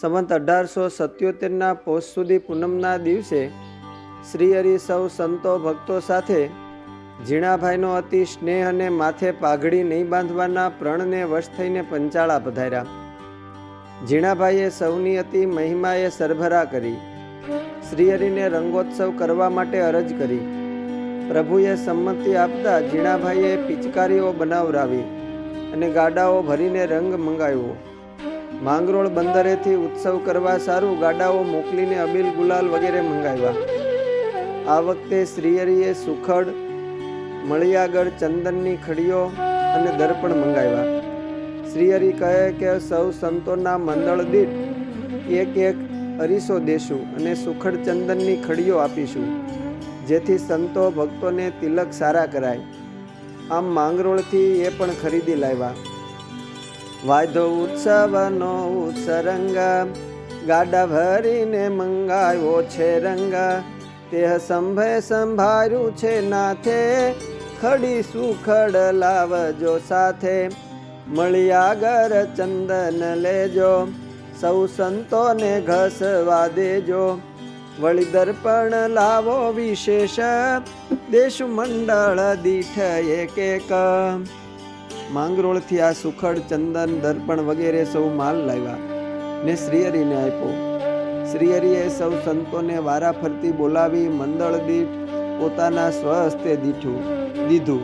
સંવંત અઢારસો સત્યોતેરના પોષ સુધી પૂનમના દિવસે શ્રી હરિ સૌ સંતો ભક્તો સાથે ઝીણાભાઈનો અતિ સ્નેહ અને માથે પાઘડી નહીં બાંધવાના પ્રણને વશ થઈને પંચાળા પધાર્યા. ઝીણાભાઈએ સૌની અતિ મહિમાએ સરભરા કરી, શ્રીહરિને રંગોત્સવ કરવા માટે અરજ કરી. પ્રભુએ સંમતિ આપતા ઝીણાભાઈએ પિચકારીઓ બનાવરાવી અને ગાડાઓ ભરીને રંગ મંગાવ્યો. માંગરોળ બંદરેથી ઉત્સવ કરવા સારું ગાડાઓ મોકલીને અબીલ ગુલાલ વગેરે મંગાવ્યા. આ વખતે શ્રીયરીએ સુખડ, મળિયાગઢ, ચંદનની ખડીઓ અને દર્પણ મંગાવ્યા. શ્રીયરી કહે કે સૌ સંતોના મંડળ દીઠ એક એક અરીસો દેશું અને સુખડ, ચંદનની ખડીઓ આપીશું, જેથી સંતો ભક્તોને તિલક સારા કરાય. આમ માંગરોળથી એ પણ ખરીદી લાવ્યા. વાયદો ઉત્સવનો ઉત્સરંગ. ગાડા ભરીને મંગાવ્યો છે રંગ. તે સંભે સંભાર્યું છે નાથે. ખડી સુખડ લાવજો સાથે. મળ્યાગર ચંદન લેજો. સૌ સંતોને ઘસવા દેજો. વળી દર્પણ લાવો વિશેષ. દેશ મંડળ દીઠ એક એક. માંગરોળથી આ સુખડ ચંદન દર્પણ વગેરે સૌ માલ લાવ્યા. ને શ્રીહરિને આપ્યો. શ્રીહરિએ સૌ સંતોને વારા ફરતી બોલાવી મંડળ દીઠ પોતાના સ્વહસ્તે દીઠું દીધું.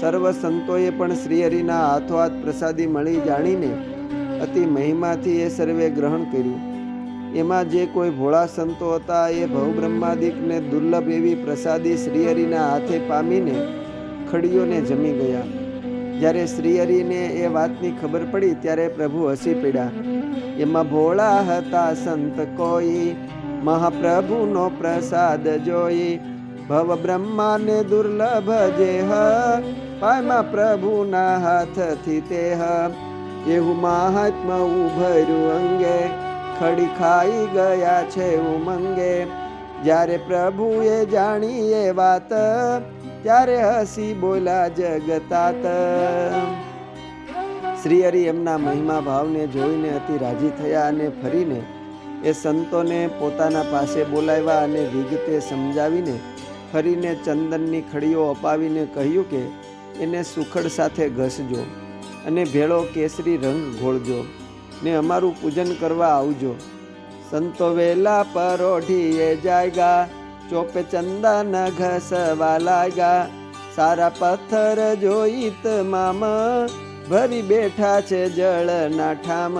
સર્વ સંતોએ પણ શ્રીહરિના હાથો હાથ પ્રસાદી મળી જાણીને અતિ મહિમાથી એ સર્વે ગ્રહણ કર્યું. એમાં જે કોઈ ભોળા સંતો હતા એ ભવબ્રહ્માદિકને દુર્લભ એવી પ્રસાદી શ્રીહરિના હાથે પામીને ખડીઓને જમી ગયા. જ્યારે શ્રીહરિને એ વાતની ખબર પડી ત્યારે પ્રભુ હસી પડ્યા. એમાં ભોળા હતા સંત કોઈ? મહાપ્રભુનો પ્રસાદ જોઈ? ભવ બ્રહ્માને દુર્લભ જે હ? પાયમાં પ્રભુના હાથથી તે હ? એવું મહાત્મા ઉભર્યું અંગે. ખડી ખાઈ ગયા છે ઉમંગે. જ્યારે પ્રભુએ જાણી એ વાત, ત્યારે હસી બોલા જગતાત. શ્રી હરિ એમના મહિમા ભાવને જોઈને અતિ રાજી થયા અને ફરીને એ સંતોને પોતાના પાસે બોલાવ્યા અને વિગતે સમજાવીને ફરીને ચંદનની ખડીઓ અપાવીને કહ્યું કે, એને સુખડ સાથે ઘસજો અને ભેળો કેસરી રંગ ઘોળજો ને અમારું પૂજન કરવા આવજો. સંતો વેલા પરોઢીએ જાયગા, ચોપે ચંદન ઘસવા લાગ્યા સારા પથ્થર જોઈત મામ, ભરી બેઠા છે જળ ઠામ.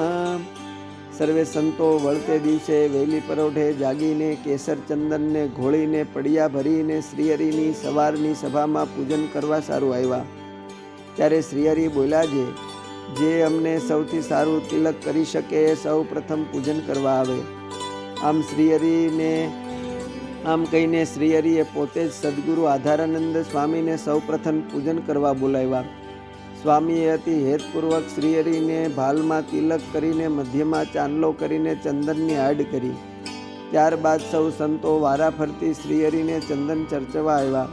સર્વે સંતો વળતે દિવસે વેલી પરોઢે જાગીને કેસર ચંદનને ઘોળીને, પડિયા ભરીને શ્રીહરિની સવારની સભામાં પૂજન કરવા સારું આવ્યા. ત્યારે શ્રીહરિ બોલ્યા છે જે અમને સૌથી સારું તિલક કરી શકે સૌ પ્રથમ પૂજન કરવા આવે. આમ શ્રીહરિને આમ કહીને શ્રીહરિએ પોતે જ સદગુરુ આધારાનંદ સ્વામીને સૌ પ્રથમ પૂજન કરવા બોલાવ્યા. સ્વામીએ અતિ હેતપૂર્વક શ્રીહરિને ભાલમાં તિલક કરીને મધ્યમાં ચાંદલો કરીને ચંદનની આડ કરી. ત્યારબાદ સૌ સંતો વારા ફરતી શ્રીહરિને ચંદન ચર્ચવા આવ્યા.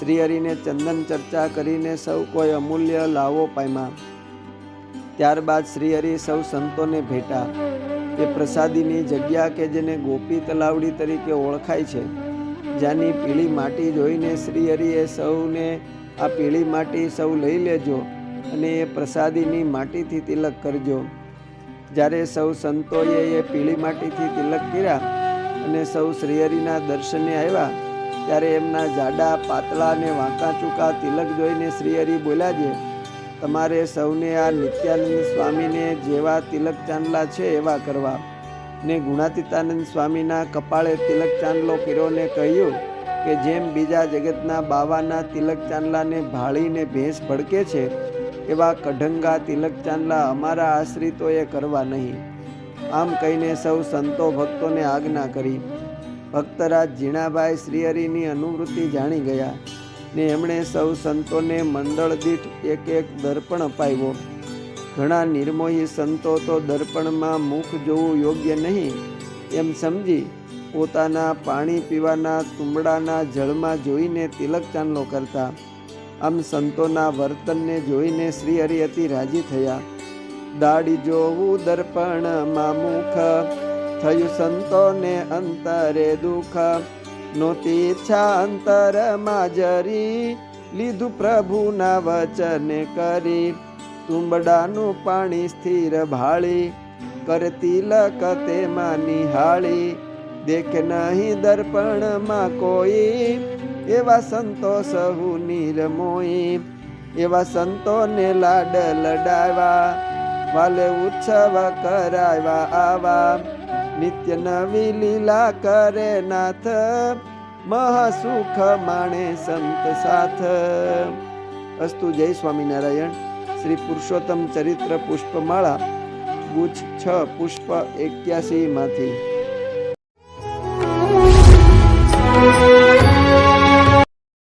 શ્રીહરિને ચંદન ચર્ચા કરીને સૌ કોઈ અમૂલ્ય લાવો પામ્યા. ત્યારબાદ શ્રીહરિ સૌ સંતોને ભેટા. એ પ્રસાદીની જગ્યા કે જેને ગોપી તલાવડી તરીકે ઓળખાય છે, જ્યાંની પીળી માટી જોઈને શ્રીહરિએ સૌને આ પીળી માટી સૌ લઈ લેજો અને એ પ્રસાદીની માટીથી તિલક કરજો. જ્યારે સૌ સંતોએ એ પીળી માટીથી તિલક કર્યા અને સૌ શ્રીહરિના દર્શને આવ્યા, ત્યારે એમના જાડા, પાતળા અને વાંકા ચૂકા તિલક જોઈને શ્રીહરિ બોલ્યા છે તમારે સૌને આ નિત્યાનંદ સ્વામીને જેવા તિલક ચાંદલા છે એવા કરવા. ને ગુણાતીતાનંદ સ્વામીના કપાળે તિલક ચાંદલો કર્યો કહ્યું કે જેમ બીજા જગતના બાવાના તિલક ચાંદલાને ભાળીને ભેંસ ભડકે છે, એવા કઢંગા તિલક ચાંદલા અમારા આશ્રિતોએ કરવા નહીં. આમ કહીને સૌ સંતો ભક્તોને આજ્ઞા કરી. ભક્તરાજ ઝીણાભાઈ શ્રીહરિની અનુવૃત્તિ જાણી ગયા. ને એમણે સૌ સંતોને મંડળ દીઠ એક એક દર્પણ અપાવ્યો. ઘણા નિર્મોહી સંતો તો દર્પણમાં મુખ જોવું યોગ્ય નહીં. એમ સમજી પોતાના પાણી પીવાના તુંબડાના જળમાં જોઈને તિલક ચાંદલો કરતા. આમ સંતોના વર્તનને જોઈને શ્રી અતિ રાજી થયા. દાડી જોવું દર્પણમાં મુખ, થયું સંતોને અંતરે દુઃખ. નોતી ઈચ્છા અંતરમાં જરી લીધું પ્રભુના વચને કરી. તુંબડાનું પાણી સ્થિર ભાળી કરતી લક તેમાં નિહાળી. દેખ નહીં દર્પણમાં કોઈ, એવા સંતો સહુ નિરમોઈ. એવા સંતોને લાડ લડાવ્યા વાલે ઉત્સવ કરાવ્યા આવા. નિત્ય નવી લીલા કરે નાથ. મહાસુખ માણે સંત સાથ. અસ્તુ જય સ્વામિનારાયણ. શ્રી પુરુષોત્તમ ચરિત્ર પુષ્પમાળા, ગુચ્છ છ પુષ્પ એક્યાસી માંથી